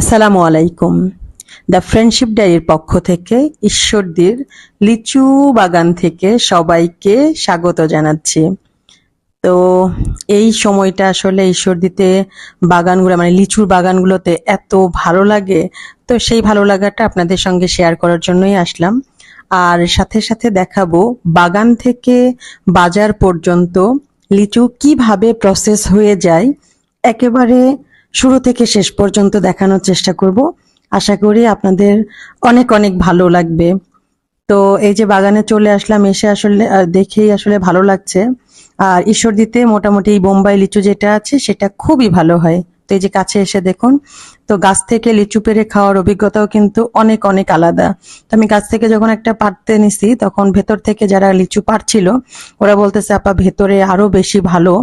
আসসালামু আলাইকুম। The friendship Dyer পক্ষ থেকে ঈশ্বরদীর লিচু বাগান থেকে সবাইকে স্বাগত জানাচ্ছি। তো এই সময়টা আসলে ঈশ্বরদীতে বাগানগুলো মানে লিচুর বাগানগুলোতে এত ভালো লাগে, তো সেই ভালো লাগাটা আপনাদের সঙ্গে শেয়ার করার জন্যই আসলাম। আর সাথে সাথে দেখাবো বাগান থেকে বাজার পর্যন্ত লিচু কীভাবে প্রসেস হয়ে যায়, একেবারে শুরু থেকে শেষ পর্যন্ত দেখানোর চেষ্টা করব। আশা করি আপনাদের অনেক অনেক ভালো লাগবে। তো এই যে বাগানে চলে আসলাম, এসে আসলে দেখেই আসলে ভালো লাগছে। আর ঈশ্বরদীতে মোটামুটি এই বোম্বাই লিচু যেটা আছে, সেটা খুবই ভালো হয়। তো এই যে কাছে এসে দেখুন, তো গাছ থেকে লিচু পেরে খাওয়ার অভিজ্ঞতাও কিন্তু অনেক অনেক আলাদা। তো আমি গাছ থেকে যখন একটা পাড়তে নিছি, তখন ভেতর থেকে যারা লিচু পাড়ছিল, ওরা বলতেছে, আপা, ভেতরে আরও বেশি ভালো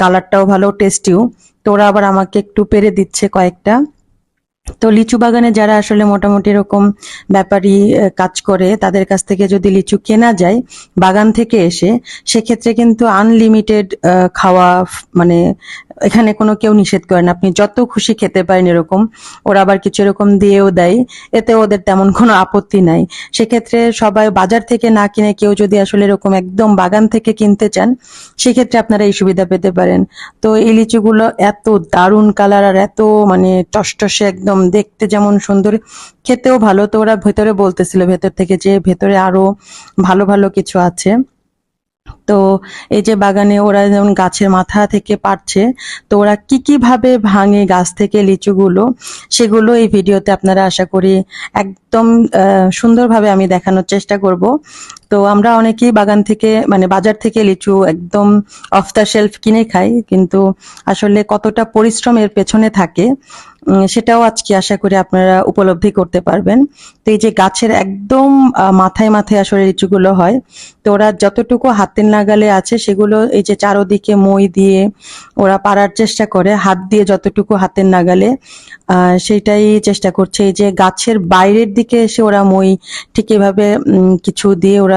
কালারটাও ভালো টেস্টিও তো ওরা আবার আমাকে একটু পেরে দিচ্ছে কয়েকটা। তো লিচু বাগানে যারা আসলে মোটামুটি এরকম ব্যাপারই কাজ করে, তাদের কাছ থেকে যদি লিচু কেনা যায় বাগান থেকে এসে, সেক্ষেত্রে কিন্তু আনলিমিটেড খাওয়া মানে এখানে কোনো কেউ নিষেধ করে না। আপনি যত খুশি খেতে পারেন এরকম। ওরা আবার কিছু এরকম দিয়েও দেয়। এতে ওদের তেমন কোনো আপত্তি নাই। সেক্ষেত্রে সবাই বাজার থেকে না কিনে কেউ যদি আসলে এরকম একদম বাগান থেকে কিনতে চান, সেক্ষেত্রে আপনারা এই সুবিধা পেতে পারেন। তো এই লিচুগুলো এত দারুণ কালার আর এত মানে টসটসে একদম দেখতে যেমন সুন্দর, খেতেও ভালো। তো ওরা ভেতরে বলতেছিল ভেতর থেকে যে ভেতরে আরও ভালো ভালো কিছু আছে। তো এই যে বাগানে ওরা যেমন গাছের মাথা থেকে পারছে, তো ওরা কি কি ভাবে ভাঙে গাছ থেকে লিচুগুলো, সেগুলো এই ভিডিওতে আপনারা আশা করি একদম সুন্দরভাবে আমি দেখানোর চেষ্টা করব। তো আমরা অনেকেই বাগান থেকে মানে বাজার থেকে লিচু একদম অফ দ্য শেলফ কিনে খাই, কিন্তু আসলে কতটা পরিশ্রম এর পেছনে থাকে সেটাও আজকে আশা করি আপনারা উপলব্ধি করতে পারবেন। তো এই যে গাছের একদম মাথায় মাথায় আসলে লিচুগুলো হয়, তো ওরা যতটুকু হাতের নাগালে আছে সেগুলো এই যে চারোদিকে মই দিয়ে ওরা পারার চেষ্টা করে, হাত দিয়ে যতটুকু হাতের নাগালে সেটাই চেষ্টা করছে। এই যে গাছের বাইরের দিকে এসে ওরা মই ঠিক এভাবে কিছু দিয়ে ওরা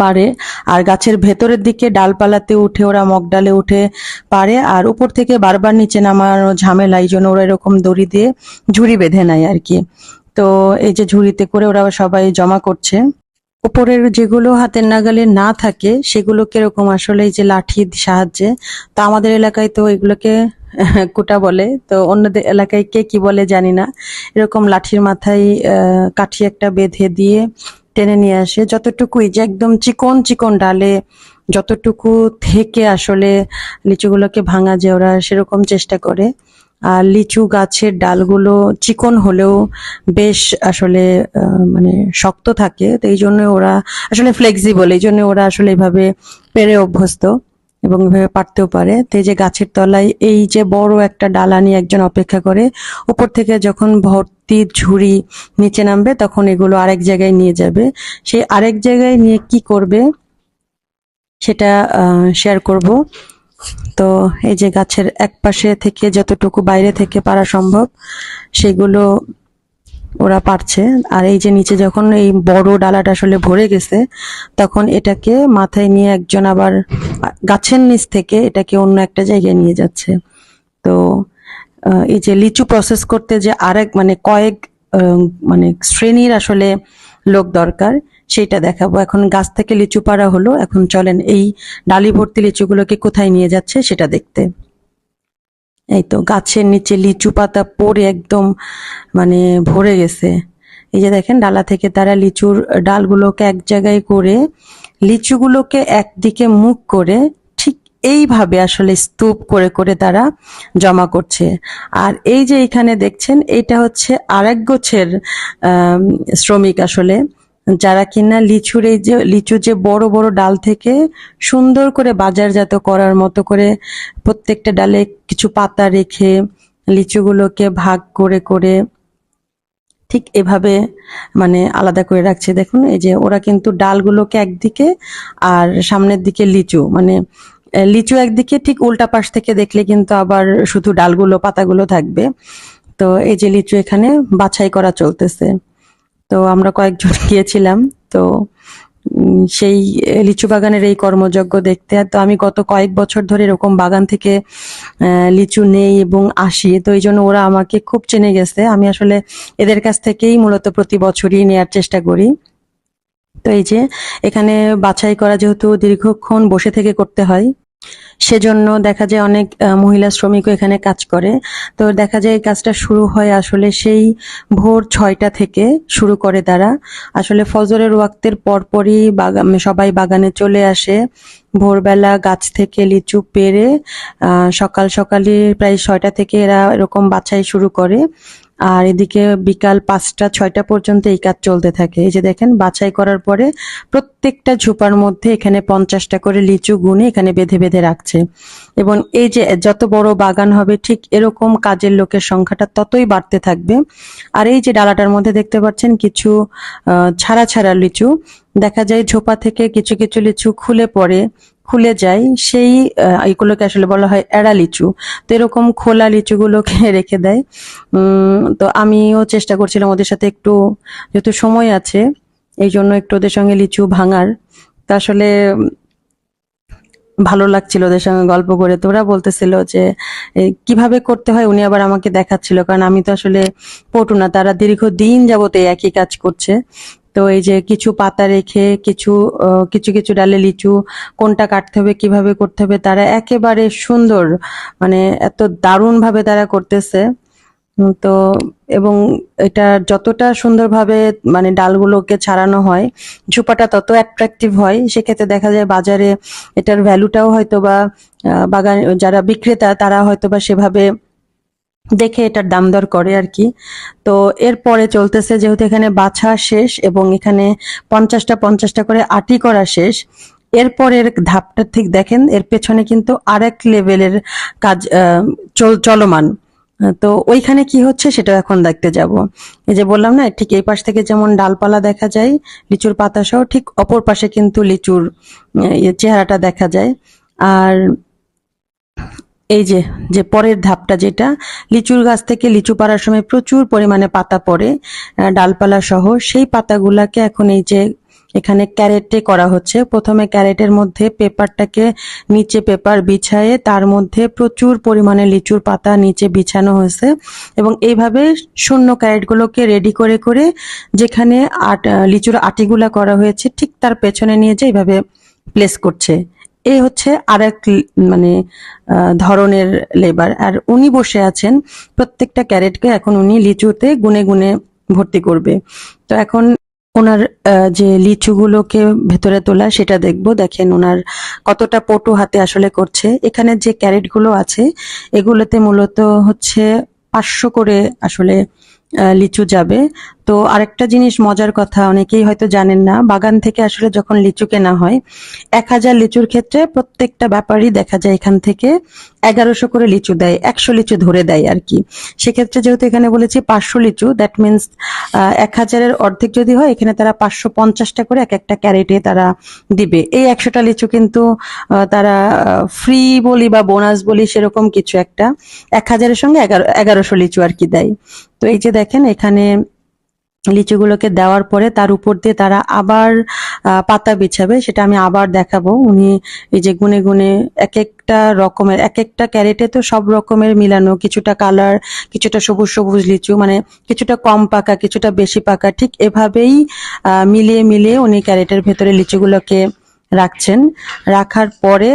পারে আর গাছের ভেতরের দিকে ডালপালাতে উঠে ওরা মগডালে উঠে পারে আর উপর থেকে বারবার নিচে নামানো ঝামেলা, এই জন্য ওরা এরকম দড়ি দিয়ে ঝুড়ি বেঁধে নেয় আর কি। তো এই যে ঝুড়িতে করে ওরা সবাই জমা করছে। উপরের যেগুলো হাতের নাগালে না থাকে সেগুলো কীরকম আসলে এই যে লাঠির সাহায্যে, তো আমাদের এলাকায় তো এগুলোকে কুটা বলে, তো অন্যদের এলাকায় কে কি বলে জানি না। এরকম লাঠির মাথায় কাঠি একটা বেঁধে দিয়ে টেনে নিয়ে আসে। যতটুকুই যে একদম চিকন চিকন ডালে, যতটুকু থেকে আসলে লিচুগুলোকে ভাঙা যায়, ওরা সেরকম চেষ্টা করে। আর লিচু গাছের ডালগুলো চিকন হলেও বেশ আসলে মানে শক্ত থাকে। তো এই জন্য ওরা আসলে ফ্লেক্সিবল এই জন্য ওরা আসলে এভাবে পেরে অভ্যস্ত। এবং এভাবে পারতেও পারে। তো এই যে গাছের তলায় এই যে বড় একটা ডালা নিয়ে একজন অপেক্ষা করে, উপর থেকে যখন ভর্তি ঝুড়ি নিচে নামবে তখন এগুলো আরেক জায়গায় নিয়ে যাবে। সেই আরেক জায়গায় নিয়ে কি করবে সেটা শেয়ার করব। তো এই যে গাছের এক পাশে থেকে যতটুকু বাইরে থেকে পারা সম্ভব, সেগুলো ওরা পারছে। আর এই যে নিচে যখন এই বড় ডালাটা আসলে ভরে গেছে, তখন এটাকে মাথায় নিয়ে একজন আবার গাছের নিচ থেকে এটাকে অন্য একটা জায়গায় নিয়ে যাচ্ছে। তো এই যে লিচু প্রসেস করতে যে আরেক মানে কয়েক মানে শ্রেণির আসলে লোক দরকার সেটা দেখাবো। এখন গাছ থেকে লিচু পাড়া হলো, এখন চলেন এই ডালি ভর্তি লিচুগুলোকে কোথায় নিয়ে যাচ্ছে সেটা দেখতে। এই তো গাছের নিচে লিচু পাতা পড়ে একদম মানে ভরে গেছে। এই যে দেখেন, ডালা থেকে তারা লিচুর ডালগুলোকে এক জায়গায় করে লিচুগুলোকে একদিকে মুখ করে ঠিক এইভাবে আসলে স্তূপ করে করে তারা জমা করছে। আর এই যে এখানে দেখছেন, এটা হচ্ছে আরেক গোছের শ্রমিক আসলে। যারা কিনা লিচুর এই যে লিচু যে বড় বড় ডাল থেকে সুন্দর করে বাজারজাত করার মতো করে প্রত্যেকটা ডালে কিছু পাতা রেখে লিচুগুলোকে ভাগ করে করে ঠিক এভাবে মানে আলাদা করে রাখছে। দেখুন, এই যে ওরা কিন্তু ডালগুলোকে একদিকে আর সামনের দিকে লিচু মানে লিচু একদিকে ঠিক উল্টা পাশ থেকে দেখলে কিন্তু আবার শুধু ডালগুলো, পাতাগুলো থাকবে। তো এই যে লিচু এখানে বাছাই করা চলতেছে। তো আমরা কয়েকজন গিয়েছিলাম। তো সেই লিচু বাগানের এই কর্মযজ্ঞ দেখতে। তো আমি গত কয়েক বছর ধরে এরকম বাগান থেকে লিচু নেই এবং আসি। তো এই জন্য ওরা আমাকে খুব চেনে গেছে। আমি আসলে এদের কাছ থেকেই মূলত প্রতি বছরই নেয়ার চেষ্টা করি। তো এই যে, এখানে বাছাই করা যেহেতু দীর্ঘক্ষণ বসে থেকে করতে হয়। সেজন্য দেখা যায় অনেক মহিলা শ্রমিকও এখানে কাজ করে। তো দেখা যায় এই কাজটা শুরু হয় আসলে সেই ভোর ছয়টা থেকে শুরু করে তারা। আসলে ফজরের ওয়াক্তের পরপরই বাগান সবাই বাগানে চলে আসে। ভোরবেলা গাছ থেকে লিচু আহ, সকাল সকালে প্রায় ছয়টা থেকে এরা এরকম বাছাই শুরু করে। আর এদিকে বিকাল পাঁচটা, ছয়টা পর্যন্ত এই কাজ চলতে থাকে। এই যে দেখেন, বাছাই করার পরে প্রত্যেকটা ঝোপার মধ্যে এখানে পঞ্চাশটা করে লিচু গুনে এখানে বেঁধে বেঁধে রাখছে। এবং এই যে যত বড় বাগান হবে, ঠিক এরকম কাজের লোকের সংখ্যাটা ততই বাড়তে থাকবে। আর এই যে ডালাটার মধ্যে দেখতে পাচ্ছেন কিছু ছাড়া ছাড়া লিচু। দেখা যায় ঝোপা থেকে কিছু কিছু লিচু খুলে পড়ে। খুলে যায়, সেই এগুলোকে আসলে বলা হয় এড়া লিচু। তো এরকম খোলা লিচুগুলোকে রেখে দেয়। তো আমিও চেষ্টা করছিলাম ওদের সাথে একটু, যেহেতু সময় আছে, এই জন্য একটু ওদের সঙ্গে লিচু ভাঙার। তা আসলে, ভালো লাগছিল ওদের সঙ্গে গল্প করে। তো ওরা বলতেছিল যে কীভাবে করতে হয় উনি আবার আমাকে দেখাচ্ছিল। কারণ আমি তো আসলে পটু না, তারা দীর্ঘদিন যাবত একই কাজ করছে। তো এই যে কিছু পাতা রেখে, কিছু কিছু কিছু ডালে লিচু, কোনটা কাটতে হবে, কীভাবে করতে হবে, তারা একেবারে সুন্দর মানে এত দারুণ ভাবে তারা করতেছে। তো এবং এটা যতটা সুন্দরভাবে মানে ডালগুলোকে ছাড়ানো হয়, ঝোপাটা তত অ্যাট্রাকটিভ হয়, সেক্ষেত্রে দেখা যায় বাজারে এটার ভ্যালুটাও হয়তো বা বাগান, যারা বিক্রেতা, তারা হয়তো বা সেভাবে দেখে এটার দাম দর করে আর কি। তো এরপরে চলতেছে যেহেতু এখানে বাছা শেষ এবং এখানে পঞ্চাশটা পঞ্চাশটা করে আটি করা শেষ, এরপরের ধাপটা ঠিক দেখেন, এর পেছনে কিন্তু আরেক লেভেলের কাজ চল- চলমান। তো ওইখানে কি হচ্ছে সেটা এখন দেখতে যাব। এই যে বললাম না, ঠিক এই পাশ থেকে যেমন ডালপালা দেখা যায়, লিচুর পাতা সহ ঠিক অপর পাশে কিন্তু লিচুর ইয়ে চেহারাটা দেখা যায়। আর এই যে যে পরের ধাপটা যেটা, লিচুর গাছ থেকে লিচু পাড়ার সময় প্রচুর পরিমাণে পাতা পড়ে ডালপালা সহ, সেই পাতাগুলাকে এখন এই যে এখানে ক্যারেটে করা হচ্ছে। প্রথমে ক্যারেটের মধ্যে পেপারটাকে নিচে পেপার বিছায়ে তার মধ্যে প্রচুর পরিমাণে লিচুর পাতা নিচে বিছানো হয়েছে এবং এইভাবে শূন্য ক্যারেটগুলোকে রেডি করে করে যেখানে আট লিচুর আটিগুলা করা হয়েছে, ঠিক তার পেছনে নিয়ে যে এইভাবে প্লেস করছে। এই হচ্ছে আর এক মানে ধরনের লেবার আর উনি বসে আছেন প্রত্যেকটা ক্যারেটকে এখন উনি লিচুতে গুনে গুনে ভর্তি করবে। তো এখন ওনার যে লিচুগুলোকে ভেতরে তোলা সেটা দেখব, দেখেন ওনার কতটা পটু হাতে আসলে করছে। এখানে যে ক্যারেটগুলো আছে, এগুলোতে মূলত হচ্ছে পাঁচশো করে আসলে লিচু যাবে। তো আরেকটা জিনিস মজার কথা, অনেকেই হয়তো জানেন না, বাগান থেকে আসলে যখন লিচু কেনা হয়, এক হাজার লিচুর ক্ষেত্রে প্রত্যেকটা ব্যাপারই দেখা যায় এখান থেকে, এগারোশো করে লিচু দেয়, একশো লিচু ধরে দেয় আর কি। সেক্ষেত্রে যেহেতু এখানে বলেছি পাঁচশো লিচু দ্যাট মিনস এক হাজারের অর্ধেক যদি হয়, এখানে তারা পাঁচশো পঞ্চাশটা করে এক একটা ক্যারেটে তারা দিবে। এই একশোটা লিচু কিন্তু তারা ফ্রি বলি বা বোনাস বলি সেরকম কিছু একটা, এক হাজারের সঙ্গে এগারো, এগারোশো লিচু আর কি দেয়। তো এই যে দেখেন, এখানে লিচুগুলোকে দেওয়ার পরে তার উপর দিয়ে তারা আবার পাতা বিছাবে। সেটা আমি আবার দেখাবো। উনি এই যে গুনে গুনে এক একটা রকমের এক একটা ক্যারেটে তো সব রকমের মিলানো। কিছুটা কালার, কিছুটা সবুজ সবুজ লিচু মানে কিছুটা কম পাকা, কিছুটা বেশি পাকা। ঠিক এভাবেই মিলিয়ে মিলিয়ে উনি ক্যারেটের ভেতরে লিচুগুলোকে রাখছেন। রাখার পরে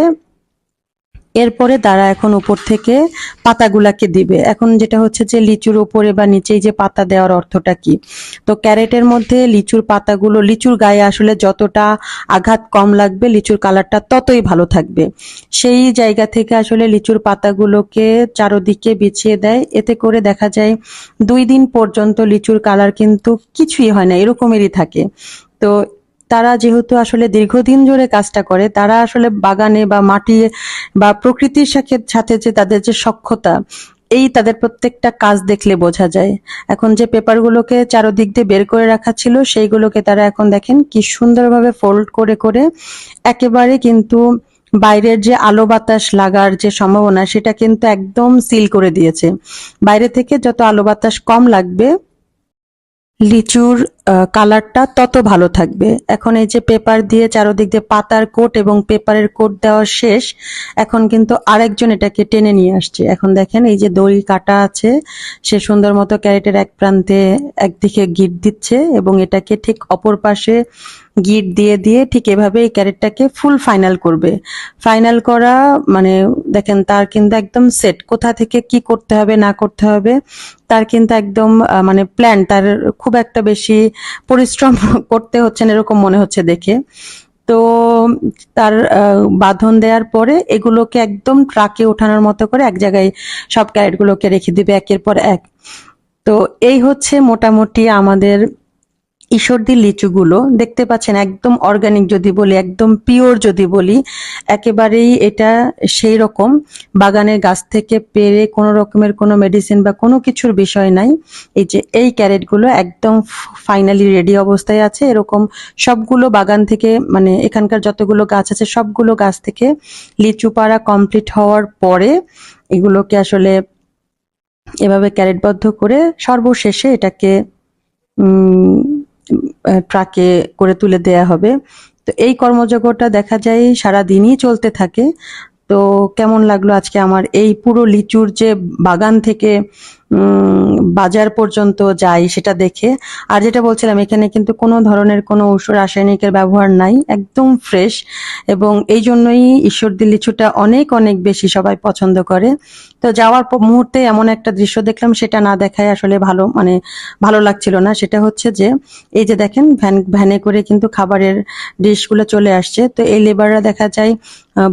এরপরে তারা এখন উপর থেকে পাতাগুলাকে দিবে। এখন যেটা হচ্ছে যে লিচুর উপরে বা নিচেই যে পাতা দেওয়ার অর্থটা কি? তো ক্যারেটের মধ্যে লিচুর পাতাগুলো, লিচুর গায়ে আসলে যতটা আঘাত কম লাগবে, লিচুর কালারটা ততই ভালো থাকবে। সেই জায়গা থেকে আসলে লিচুর পাতাগুলোকে চারোদিকে বিছিয়ে দেয়। এতে করে দেখা যায় দুই দিন পর্যন্ত লিচুর কালার কিন্তু কিছুই হয় না, এরকমেরই থাকে। তো তারা যেহেতু আসলে দীর্ঘদিন ধরে কাজটা করে, তারা আসলে বাগানে বা মাটি বা প্রকৃতির সাথে সাথে যে তাদের যে সক্ষতা, এই তাদের প্রত্যেকটা কাজ দেখলে বোঝা যায়। এখন যে পেপারগুলোকে চারদিক দিয়ে বের করে রাখা ছিল, সেইগুলোকে তারা এখন দেখেন কি সুন্দরভাবে ফোল্ড করে করে একেবারে কিন্তু বাইরের যে আলো বাতাস লাগার যে সম্ভাবনা, সেটা কিন্তু একদম সিল করে দিয়েছে। বাইরে থেকে যত আলো বাতাস কম লাগবে, লিচুর কালারটা তত ভালো থাকবে। এখন এই যে পেপার দিয়ে চারোদিক দিয়ে পাতার কোট এবং পেপারের কোট দেওয়া শেষ, এখন কিন্তু আরেকজন এটাকে টেনে নিয়ে আসছে। এখন দেখেন এই যে দড়ি কাটা আছে, সে সুন্দর মতো ক্যারেটের এক প্রান্তে একদিকে গিট দিচ্ছে এবং এটাকে ঠিক অপর পাশে গিট দিয়ে দিয়ে ঠিক এভাবে এই ক্যারেটটাকে ফুল ফাইনাল করবে। ফাইনাল করা মানে দেখেন তার কিন্তু একদম সেট কোথা থেকে কি করতে হবে, না করতে হবে, তার কিন্তু একদম মানে প্ল্যান তার খুব একটা বেশি পরিশ্রম করতে হচ্ছে না, এরকম মনে হচ্ছে দেখে। তো তার বাঁধন দেওয়ার পরে এগুলোকে একদম ট্রাকে ওঠানোর মতো করে এক জায়গায় সব ক্যারেটগুলোকে রেখে দিবে, একের পর এক। তো এই হচ্ছে মোটামুটি আমাদের ঈশ্বরদী লিচুগুলো দেখতে পাচ্ছেন একদম অর্গানিক যদি বলি, একদম পিওর যদি বলি, একেবারেই এটা সেই রকম। বাগানের গাছ থেকে পেরে কোনো রকমের কোনো মেডিসিন বা কোনো কিছুর বিষয় নাই। এই যে এই ক্যারেটগুলো একদম ফাইনালি রেডি অবস্থায় আছে। এরকম সবগুলো বাগান থেকে মানে এখানকার যতগুলো গাছ আছে, সবগুলো গাছ থেকে লিচু পাড়া কমপ্লিট হওয়ার পরে এগুলোকে আসলে এভাবে ক্যারেটবদ্ধ করে সর্বশেষে এটাকে ট্রাকে করে তুলে দেয়া হবে। তো এই কর্মযজ্ঞটা দেখা যায় সারা দিনই চলতে থাকে। তো কেমন লাগল আজকে আমার এই পুরো লিচুর যে বাগান থেকে বাজার পর্যন্ত যাই সেটা দেখে। আর যেটা বলছিলাম, এখানে কিন্তু কোনো ধরনের কোনো ঔষধ রাসায়নিকের ব্যবহার নাই, একদম ফ্রেশ। এবং এই জন্যই ঈশ্বরদী লিচুটা অনেক অনেক বেশি সবাই পছন্দ করে। তো যাওয়ার মুহূর্তে এমন একটা দৃশ্য দেখলাম, সেটা না দেখায় আসলে ভালো মানে ভালো লাগছিল না। সেটা হচ্ছে যে, এই যে দেখেন, ভ্যান, ভ্যানে করে কিন্তু খাবারের ডিশগুলো চলে আসছে। তো এই লেবাররা দেখা যায়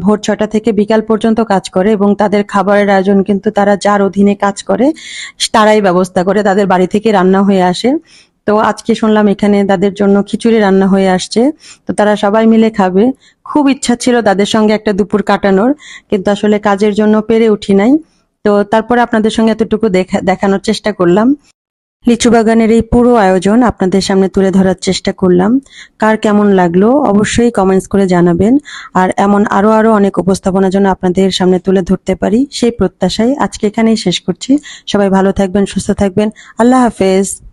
ভোর ছটা থেকে বিকাল পর্যন্ত কাজ করে এবং তাদের খাবারের আয়োজন কিন্তু তারা যার অধীনে কাজ করে। তারাই ব্যবস্থা করে, তাদের বাড়ি থেকে রান্না হয়ে আসে। তো আজকে শুনলাম এখানে তাদের জন্য খিচুড়ি রান্না হয়ে আসছে। তো তারা সবাই মিলে খাবে। খুব ইচ্ছা ছিল তাদের সঙ্গে একটা দুপুর কাটানোর, কিন্তু আসলে কাজের জন্য পেরে উঠি নাই। তো তারপরে আপনাদের সঙ্গে এতটুকু দেখা, দেখানোর চেষ্টা করলাম। লিচু বাগানের এই পুরো আয়োজন আপনাদের সামনে তুলে ধরার চেষ্টা করলাম। কার কেমন লাগল অবশ্যই কমেন্টস করে জানাবেন। আর এমন আরও আরও অনেক উপস্থাপনার জন্য আপনাদের সামনে তুলে ধরতে পারি, সেই প্রত্যাশায় আজকে এখানেই শেষ করছি। সবাই ভালো থাকবেন, সুস্থ থাকবেন। আল্লাহ হাফেজ।